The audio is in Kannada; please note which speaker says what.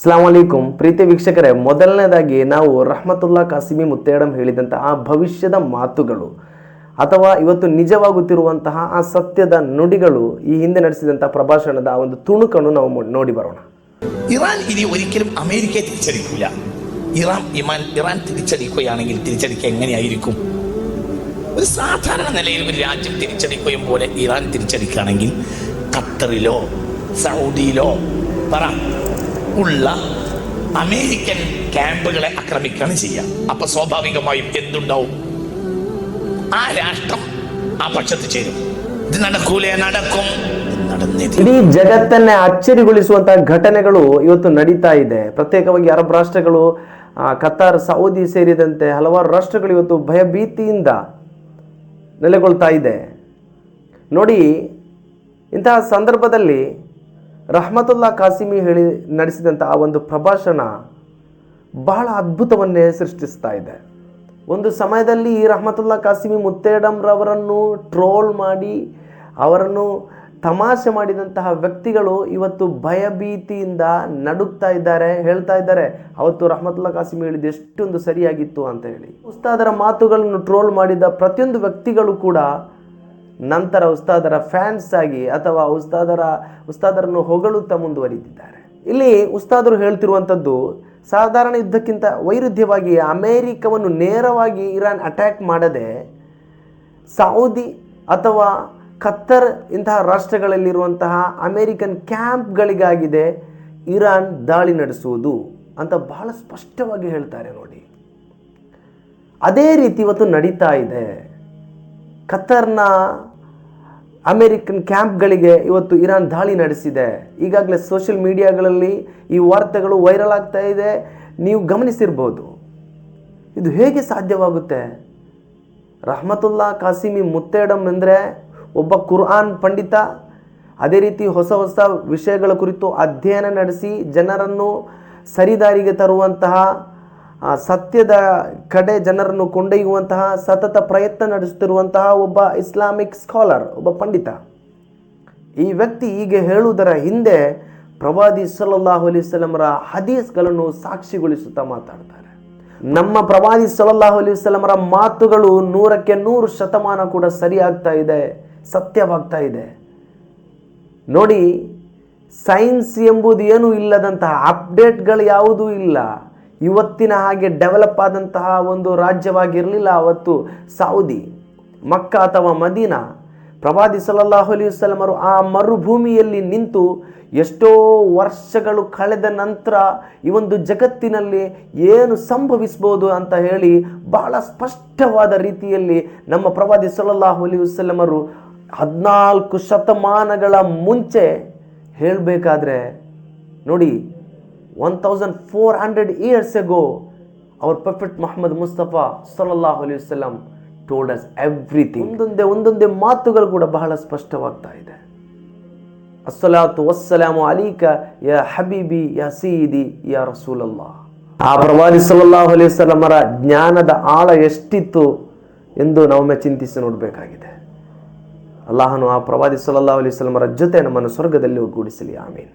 Speaker 1: ಅಸ್ಲಾಂ ವಲೈಕುಂ ಪ್ರೀತಿ ವೀಕ್ಷಕರೇ ಮೊದಲನೇದಾಗಿ ನಾವು ರಹಮತುಲ್ಲಾ ಕಾಸಿಮಿ ಮುತ್ತೇಡಂ ಹೇಳಿದಂತಹ ಆ ಭವಿಷ್ಯದ ಮಾತುಗಳು ಅಥವಾ ಇವತ್ತು ನಿಜವಾಗುತ್ತಿರುವಂತಹ ಆ ಸತ್ಯದ ನುಡಿಗಳು ಈ ಹಿಂದೆ ನಡೆಸಿದಂತಹ ಪ್ರಭಾಷಣದ ಆ ಒಂದು ತುಣುಕನ್ನು ನಾವು ಮೊ- ನೋಡಿ ಬರೋಣ
Speaker 2: ഇറാൻ ഇനി ഒരിക്കലും അമേരിക്കയെ തിരിച്ചടിക്കില്ല ഇറാൻ ഇമാൻ ഇറാൻ തിരിച്ചടിക്കുകയാണെങ്കിൽ തിരിച്ചടിക്കുക എങ്ങനെയായിരിക്കും ഒരു സാധാരണ നിലയിൽ ഒരു രാജ്യം തിരിച്ചടിക്കുകയും പോലെ ഇറാൻ തിരിച്ചടിക്കുകയാണെങ്കിൽ ഖത്തറിലോ സൗദിയിലോ പറ ഉള്ള അമേരിക്കൻ ക്യാമ്പുകളെ ആക്രമിക്കുകയാണ് ചെയ്യുക അപ്പൊ സ്വാഭാവികമായും എന്തുണ്ടാവും ആ രാഷ്ട്രം ആ പക്ഷത്ത് ചേരും ഇത് നടക്കൂലേ നടക്കും ഇത് നടന്നേ തീരൂ.
Speaker 1: ಇಡೀ ಜಗತ್ತನ್ನೇ ಅಚ್ಚರಿಗೊಳಿಸುವಂತಹ ಘಟನೆಗಳು ಇವತ್ತು ನಡೀತಾ ಇದೆ ಪ್ರತ್ಯೇಕವಾಗಿ ಅರಬ್ ರಾಷ್ಟ್ರಗಳು ಆ, ಕತಾರ್ ಸೌದಿ ಸೇರಿದಂತೆ ಹಲವಾರು ರಾಷ್ಟ್ರಗಳು ಇವತ್ತು ಭಯಭೀತಿಯಿಂದ ನೆಲೆಗೊಳ್ತಾ ಇದೆ ನೋಡಿ ಇಂತಹ ಸಂದರ್ಭದಲ್ಲಿ ರಹಮತುಲ್ಲಾ ಕಾಸಿಮಿ ಹೇಳಿ ನಡೆಸಿದಂಥ ಆ ಒಂದು ಪ್ರಭಾಷಣ ಬಹಳ ಅದ್ಭುತವನ್ನೇ ಸೃಷ್ಟಿಸ್ತಾ ಇದೆ. ಒಂದು ಸಮಯದಲ್ಲಿ ಈ ರಹಮತುಲ್ಲಾ ಕಾಸಿಮಿ ಮುತ್ತೇಡಂರವರನ್ನು ಟ್ರೋಲ್ ಮಾಡಿ, ಅವರನ್ನು ತಮಾಷೆ ಮಾಡಿದಂತಹ ವ್ಯಕ್ತಿಗಳು ಇವತ್ತು ಭಯಭೀತಿಯಿಂದ ನಡುಗ್ತಾ ಇದ್ದಾರೆ, ಹೇಳ್ತಾ ಇದ್ದಾರೆ, ಅವತ್ತು ರಹಮತುಲ್ಲಾ ಕಾಸಿಮಿ ಹೇಳಿದ ಎಷ್ಟೊಂದು ಸರಿಯಾಗಿತ್ತು ಅಂತ ಹೇಳಿ. ಉಸ್ತಾದರ ಮಾತುಗಳನ್ನು ಟ್ರೋಲ್ ಮಾಡಿದ ಪ್ರತಿಯೊಂದು ವ್ಯಕ್ತಿಗಳು ಕೂಡ ನಂತರ ಉಸ್ತಾದರ ಫ್ಯಾನ್ಸ್ ಆಗಿ ಅಥವಾ ಉಸ್ತಾದರ, ಉಸ್ತಾದರನ್ನು ಹೊಗಳುತ್ತಾ ಮುಂದುವರಿದಿದ್ದಾರೆ. ಇಲ್ಲಿ ಉಸ್ತಾದರು ಹೇಳ್ತಿರುವಂಥದ್ದು, ಸಾಧಾರಣ ಯುದ್ಧಕ್ಕಿಂತ ವೈರುಧ್ಯವಾಗಿ ಅಮೇರಿಕವನ್ನು ನೇರವಾಗಿ ಇರಾನ್ ಅಟ್ಯಾಕ್ ಮಾಡದೆ, ಸೌದಿ ಅಥವಾ ಖತ್ತರ್ ಇಂತಹ ರಾಷ್ಟ್ರಗಳಲ್ಲಿರುವಂತಹ ಅಮೇರಿಕನ್ ಕ್ಯಾಂಪ್ಗಳಿಗಾಗಿದೆ ಇರಾನ್ ದಾಳಿ ನಡೆಸುವುದು ಅಂತ ಬಹಳ ಸ್ಪಷ್ಟವಾಗಿ ಹೇಳ್ತಾರೆ ನೋಡಿ. ಅದೇ ರೀತಿ ಇವತ್ತು ನಡೀತಾ ಇದೆ. ಖತ್ತರ್ನ ಅಮೆರಿಕನ್ ಕ್ಯಾಂಪ್ಗಳಿಗೆ ಇವತ್ತು ಇರಾನ್ ದಾಳಿ ನಡೆಸಿದೆ. ಈಗಾಗಲೇ ಸೋಷಿಯಲ್ ಮೀಡಿಯಾಗಳಲ್ಲಿ ಈ ವಾರ್ತೆಗಳು ವೈರಲ್ ಆಗ್ತಾ ಇದೆ. ನೀವು ಗಮನಿಸಿರ್ಬೋದು. ಇದು ಹೇಗೆ ಸಾಧ್ಯವಾಗುತ್ತೆ? ರಹಮತುಲ್ಲಾ ಕಾಸಿಮಿ ಮುತ್ತೇಡಮ್ ಅಂದರೆ ಒಬ್ಬ ಕುರ್ಆನ್ ಪಂಡಿತ ಅದೇ ರೀತಿ ಹೊಸ ಹೊಸ ವಿಷಯಗಳ ಕುರಿತು ಅಧ್ಯಯನ ನಡೆಸಿ ಜನರನ್ನು ಸರಿದಾರಿಗೆ ತರುವಂತಹ ಆ, ಸತ್ಯದ ಕಡೆ ಜನರನ್ನು ಕೊಂಡೊಯ್ಯುವಂತಹ ಸತತ ಪ್ರಯತ್ನ ನಡೆಸುತ್ತಿರುವಂತಹ ಒಬ್ಬ ಇಸ್ಲಾಮಿಕ್ ಸ್ಕಾಲರ್ ಒಬ್ಬ ಪಂಡಿತ. ಈ ವ್ಯಕ್ತಿ ಹೀಗೆ ಹೇಳುವುದರ ಹಿಂದೆ ಪ್ರವಾದಿ ಸಲ್ಲಲ್ಲಾಹು ಸ್ವಲಂರ ಹದೀಸ್ಗಳನ್ನು ಸಾಕ್ಷಿಗೊಳಿಸುತ್ತಾ ಮಾತಾಡ್ತಾರೆ. ನಮ್ಮ ಪ್ರವಾದಿ ಸಲ್ಲಲ್ಲಾಹು ಸ್ವಲಂರ ಮಾತುಗಳು ನೂರಕ್ಕೆ ನೂರು ಶತಮಾನ ಕೂಡ ಸರಿಯಾಗ್ತಾ ಇದೆ ಸತ್ಯವಾಗ್ತಾ ಇದೆ. ನೋಡಿ ಸೈನ್ಸ್ ಎಂಬುದು ಏನೂ ಇಲ್ಲದಂತಹ ಅಪ್ಡೇಟ್ಗಳು ಯಾವುದೂ ಇಲ್ಲ. ಇವತ್ತಿನ ಹಾಗೆ ಡೆವಲಪ್ ಆದಂತಹ ಒಂದು ರಾಜ್ಯವಾಗಿರಲಿಲ್ಲ ಅವತ್ತು ಸೌದಿ, ಮಕ್ಕ ಅಥವಾ ಮದೀನ. ಪ್ರವಾದಿ ಸಲಲ್ಲಾಹು ಅಲಿ ವಸಲ್ಲಮರು ಆ ಮರುಭೂಮಿಯಲ್ಲಿ ನಿಂತು ಎಷ್ಟೋ ವರ್ಷಗಳು ಕಳೆದ ನಂತರ ಈ ಒಂದು ಜಗತ್ತಿನಲ್ಲಿ ಏನು ಸಂಭವಿಸ್ಬೋದು ಅಂತ ಹೇಳಿ ಬಹಳ ಸ್ಪಷ್ಟವಾದ ರೀತಿಯಲ್ಲಿ ನಮ್ಮ ಪ್ರವಾದಿ ಸಲಲ್ಲಾಹು ಅಲಿ ವಸಲ್ಲಮರು ಹದಿನಾಲ್ಕು ಶತಮಾನಗಳ ಮುಂಚೆ ಹೇಳಬೇಕಾದ್ರೆ ನೋಡಿ one thousand four hundred years ago our prophet Mohammed Mustafa ಸಲ್ಲಲ್ಲಾಹು ಅಲಿ ವಸಲ್ಲಂ ಟೋಲ್ಡ್ ಅಸ್ ಎವ್ರಿಥಿಂಗ್ ಒಂದೊಂದೇ ಒಂದೊಂದೇ ಮಾತುಗಳು ಕೂಡ ಬಹಳ ಸ್ಪಷ್ಟವಾಗ್ತಾ ಇದೆ. ಅಸ್ಸಲಾತು ವಸ್ಸಲಾಮು ಅಲೀಕ ಯಾ ಹಬೀಬಿ ಯಾ ಸೀದಿ ಯಾ ರಸೂಲಲ್ಲಾ ಆ ಪ್ರವಾದಿ ಸಲ್ಲಲ್ಲಾಹು ಅಲಿ ವಸಲ್ಲಮರ ಜ್ಞಾನದ ಆಳ ಎಷ್ಟಿತ್ತು ಎಂದು ನಾವೊಮ್ಮೆ ಚಿಂತಿಸಿ ನೋಡಬೇಕಾಗಿದೆ. ಅಲ್ಲಾಹನು ಆ ಪ್ರವಾದಿ ಸಲ್ಲಲ್ಲಾಹು ಅಲಿ ವಸಲ್ಲಮರ ಜೊತೆ ನಮ್ಮನ್ನು ಸ್ವರ್ಗದಲ್ಲಿ ಒಗ್ಗೂಡಿಸಲಿ ಆಮೀನ್.